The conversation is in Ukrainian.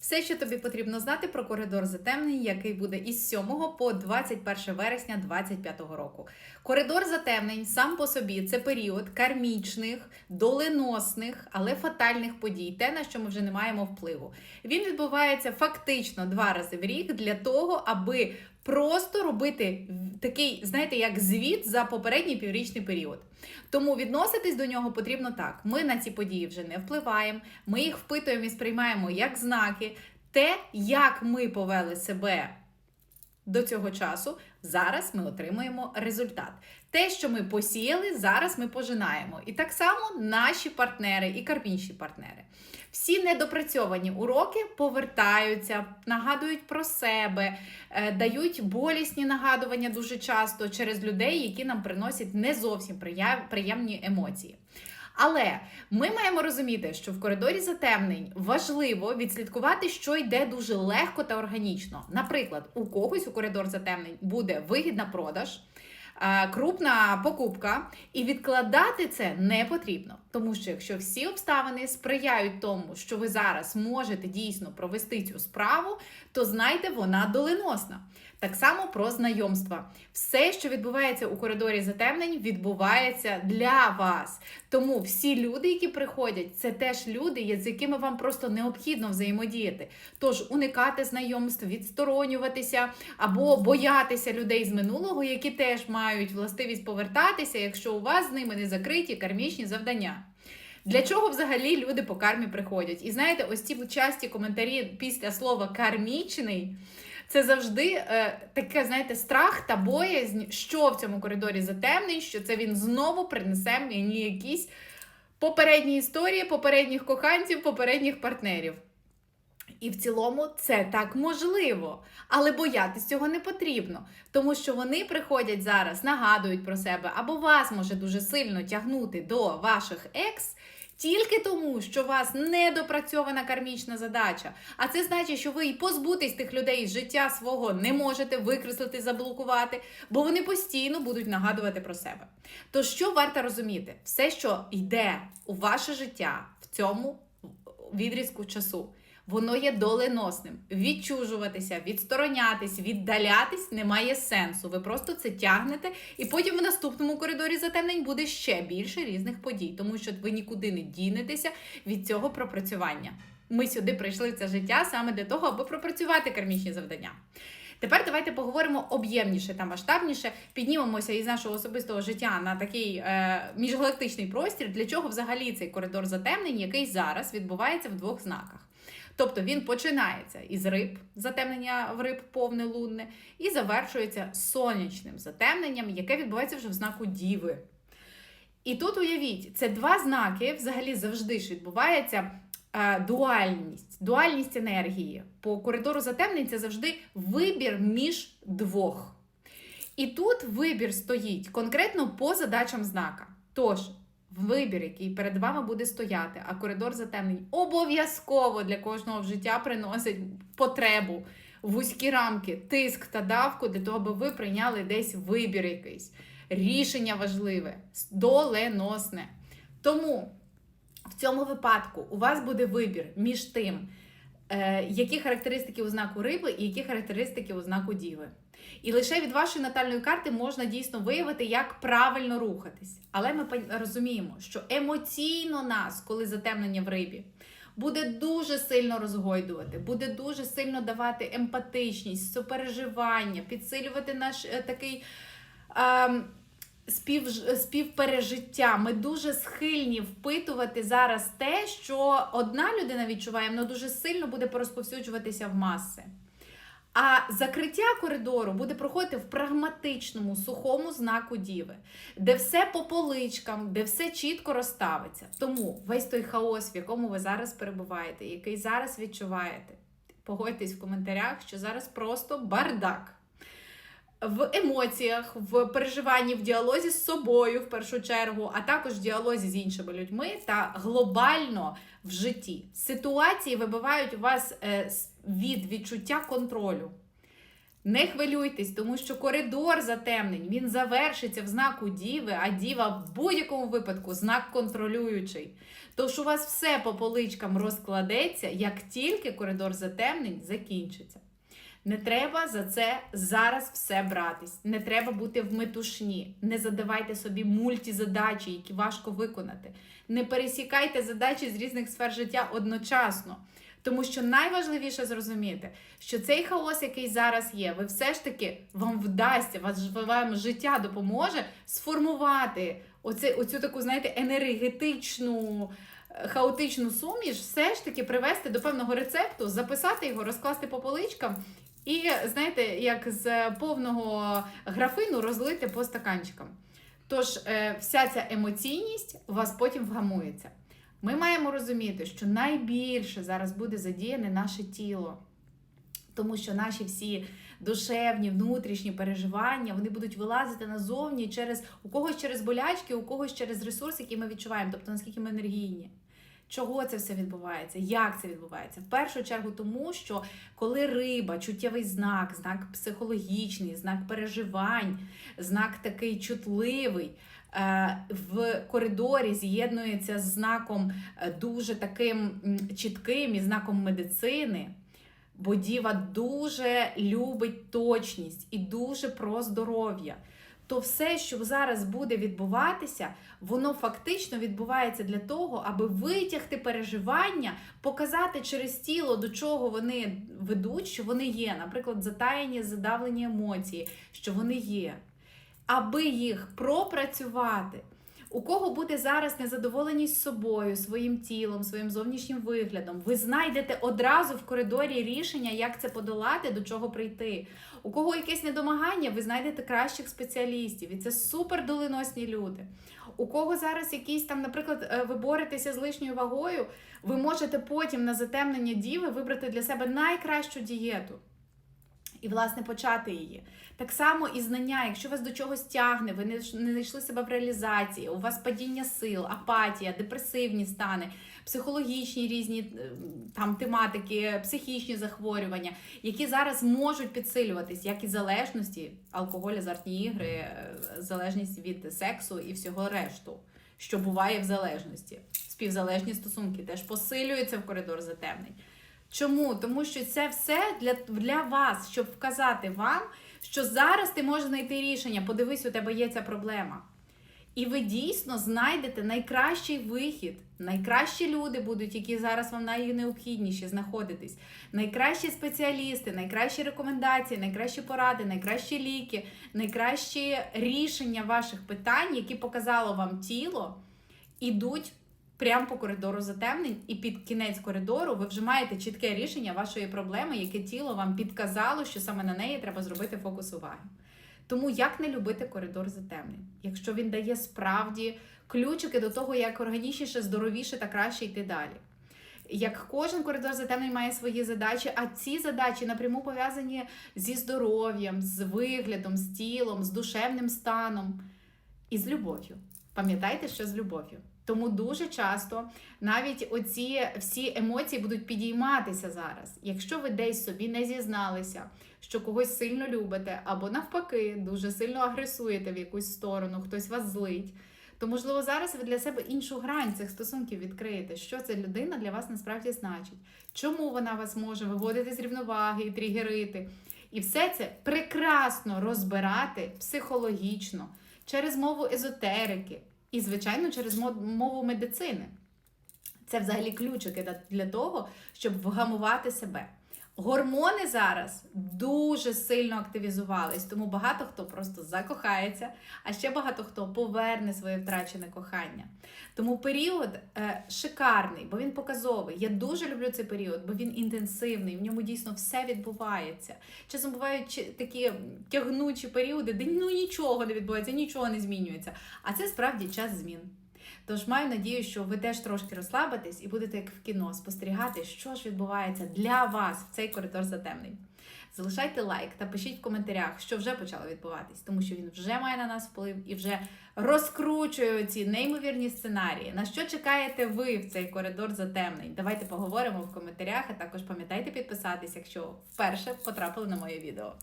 Все, що тобі потрібно знати про коридор затемнень, який буде із 7 по 21 вересня 2025 року. Коридор затемнень сам по собі це період кармічних, доленосних, але фатальних подій, те, на що ми вже не маємо впливу. Він відбувається фактично два рази в рік для того, аби просто робити такий, знаєте, як звіт за попередній піврічний період. Тому відноситись до нього потрібно так. Ми на ці події вже не впливаємо, ми їх впитуємо і сприймаємо як знаки. Те, як ми повели себе до цього часу, зараз ми отримуємо результат. Те, що ми посіяли, зараз ми пожинаємо. І так само наші партнери і кармічні партнери. Всі недопрацьовані уроки повертаються, нагадують про себе, е, дають болісні нагадування дуже часто через людей, які нам приносять не зовсім приємні емоції. Але ми маємо розуміти, що в коридорі затемнень важливо відслідкувати, що йде дуже легко та органічно. Наприклад, у когось у коридор затемнень буде вигідна продаж. е, Крупна покупка, і відкладати це не потрібно, тому що якщо всі обставини сприяють тому, що ви зараз можете дійсно провести цю справу, то знайте, вона доленосна. Так само про знайомства. Все, що відбувається у коридорі затемнень, відбувається для вас. Тому всі люди, які приходять, це теж люди, з якими вам просто необхідно взаємодіяти. Тож уникати знайомств, відсторонюватися або боятися людей з минулого, які теж мають властивість повертатися, якщо у вас з ними не закриті кармічні завдання. Для чого взагалі люди по кармі приходять? І знаєте, ось ці часті коментарі після слова кармічний. Це завжди е, таке, знаєте, страх та боязнь, що в цьому коридорі затемний, що це він знову принесе мені якісь попередні історії, попередніх коханців, попередніх партнерів. І в цілому це так можливо, але боятись цього не потрібно, тому що вони приходять зараз, нагадують про себе, або вас може дуже сильно тягнути до ваших екс. Тільки тому, що у вас недопрацьована кармічна задача. А це значить, що ви і позбутись тих людей з життя свого не можете викреслити, заблокувати, бо вони постійно будуть нагадувати про себе. То що варто розуміти? Все, що йде у ваше життя в цьому відрізку часу. Воно є доленосним. Відчужуватися, відсторонятись, віддалятись немає сенсу. Ви просто це тягнете, і потім в наступному коридорі затемнень буде ще більше різних подій, тому що ви нікуди не дінетеся від цього пропрацювання. Ми сюди прийшли в це життя саме для того, аби пропрацювати кармічні завдання. Тепер давайте поговоримо об'ємніше та масштабніше, піднімемося із нашого особистого життя на такий е, міжгалактичний простір, для чого взагалі цей коридор затемнень, який зараз відбувається в двох знаках. Тобто він починається із риб, затемнення в риб повне лунне, і завершується сонячним затемненням, яке відбувається вже в знаку Діви. І тут уявіть, це два знаки взагалі завжди ж відбувається е, дуальність, дуальність енергії. По коридору затемнень це завжди вибір між двох. І тут вибір стоїть конкретно по задачам знака. Тож, вибір, який перед вами буде стояти, а коридор затемнень обов'язково для кожного в життя приносить потребу, вузькі рамки, тиск та давку для того, аби ви прийняли десь вибір якийсь, рішення важливе, доленосне. Тому в цьому випадку у вас буде вибір між тим, які характеристики у знаку риби і які характеристики у знаку діви. І лише від вашої натальної карти можна дійсно виявити, як правильно рухатись. Але ми розуміємо, що емоційно нас, коли затемнення в рибі, буде дуже сильно розгойдувати, буде дуже сильно давати емпатичність, сопереживання, підсилювати наш е, такий. ем, Спів, співпережиття. Ми дуже схильні впитувати зараз те, що одна людина відчуває, воно дуже сильно буде порозповсюджуватися в маси. А закриття коридору буде проходити в прагматичному, сухому знаку Діви, де все по поличкам, де все чітко розставиться. Тому весь той хаос, в якому ви зараз перебуваєте, який зараз відчуваєте, погодьтесь в коментарях, що зараз просто бардак. В емоціях, в переживанні, в діалозі з собою в першу чергу, а також в діалозі з іншими людьми та глобально в житті. Ситуації вибивають вас е, від відчуття контролю. Не хвилюйтесь, тому що коридор затемнень він завершиться в знаку Діви, а Діва в будь-якому випадку знак контролюючий. Тож у вас все по поличкам розкладеться, як тільки коридор затемнень закінчиться. Не треба за це зараз все братись. Не треба бути в метушні. Не задавайте собі мультизадачі, які важко виконати. Не пересікайте задачі з різних сфер життя одночасно. Тому що найважливіше зрозуміти, що цей хаос, який зараз є, ви все ж таки вам вдасться, вас вам життя допоможе сформувати оце, оцю таку, знаєте, енергетичну, е, хаотичну суміш, все ж таки привести до певного рецепту, записати його, розкласти по поличкам. І знаєте, як з повного графину розлити по стаканчикам. Тож, е, вся ця емоційність у вас потім вгамується. Ми маємо розуміти, що найбільше зараз буде задіяне наше тіло, тому що наші всі душевні, внутрішні переживання вони будуть вилазити назовні через у когось через болячки, у когось через ресурс, який ми відчуваємо, тобто наскільки ми енергійні. Чого це все відбувається? Як це відбувається? В першу чергу, тому що коли риба, чуттєвий знак, знак психологічний, знак переживань, знак такий чутливий, е, в коридорі з'єднується з знаком е, дуже таким чітким і знаком медицини. Бо діва дуже любить точність і дуже про здоров'я. То все, що зараз буде відбуватися, воно фактично відбувається для того, аби витягти переживання, показати через тіло, до чого вони ведуть, що вони є. Наприклад, затаєні, задавлені емоції, що вони є. Аби їх пропрацювати. У кого буде зараз незадоволеність собою, своїм тілом, своїм зовнішнім виглядом, ви знайдете одразу в коридорі рішення, як це подолати, до чого прийти. У кого якесь недомагання, ви знайдете кращих спеціалістів, і це супер доленосні люди. У кого зараз якісь там, наприклад, е, ви боретеся з лишньою вагою, ви можете потім на затемнення діви вибрати для себе найкращу дієту. І, власне, почати її. Так само і знання, якщо вас до чогось тягне, ви не знайшли себе в реалізації, у вас падіння сил, апатія, депресивні стани, психологічні різні е, там тематики, психічні захворювання, які зараз можуть підсилюватись, як і залежності, алкоголь, азартні ігри, е, залежність від сексу і всього решту, що буває в залежності. Співзалежні стосунки теж посилюються в коридор затемнень. Чому? Тому що це все для, для вас, щоб вказати вам, що зараз ти можеш знайти рішення. Подивись, у тебе є ця проблема. І ви дійсно знайдете найкращий вихід. Найкращі люди будуть, які зараз вам найнеобхідніші знаходитись. Найкращі спеціалісти, найкращі рекомендації, найкращі поради, найкращі ліки, найкращі рішення ваших питань, які показало вам тіло, ідуть прямо по коридору затемнень, і під кінець коридору ви вже маєте чітке рішення вашої проблеми, яке тіло вам підказало, що саме на неї треба зробити фокус уваги. Тому як не любити коридор затемнень, якщо він дає справді ключики до того, як органічніше, здоровіше та краще йти далі. Як кожен коридор затемнень має свої задачі, а ці задачі напряму пов'язані зі здоров'ям, з виглядом, з тілом, з душевним станом і з любов'ю. Пам'ятайте, що з любов'ю. Тому дуже часто навіть оці всі емоції будуть підійматися зараз. Якщо ви десь собі не зізналися, що когось сильно любите, або навпаки, дуже сильно агресуєте в якусь сторону, хтось вас злить, то можливо зараз ви для себе іншу грань цих стосунків відкриєте, що ця людина для вас насправді значить, чому вона вас може виводити з рівноваги і тригерити. І все це прекрасно розбирати психологічно через мову езотерики. І, звичайно, через мову медицини. Це взагалі ключики для того, щоб вгамувати себе. Гормони зараз дуже сильно активізувались, тому багато хто просто закохається, а ще багато хто поверне своє втрачене кохання. Тому період е, шикарний, бо він показовий. Я дуже люблю цей період, бо він інтенсивний, в ньому дійсно все відбувається. Часом бувають такі тягнучі періоди, де ну нічого не відбувається, нічого не змінюється. А це справді час змін. Тож маю надію, що ви теж трошки розслабитесь і будете як в кіно спостерігати, що ж відбувається для вас в цей коридор затемнень. Залишайте лайк та пишіть в коментарях, що вже почало відбуватись, тому що він вже має на нас вплив і вже розкручує ці неймовірні сценарії. На що чекаєте ви в цей коридор затемнень? Давайте поговоримо в коментарях, а також пам'ятайте підписатись, якщо вперше потрапили на моє відео.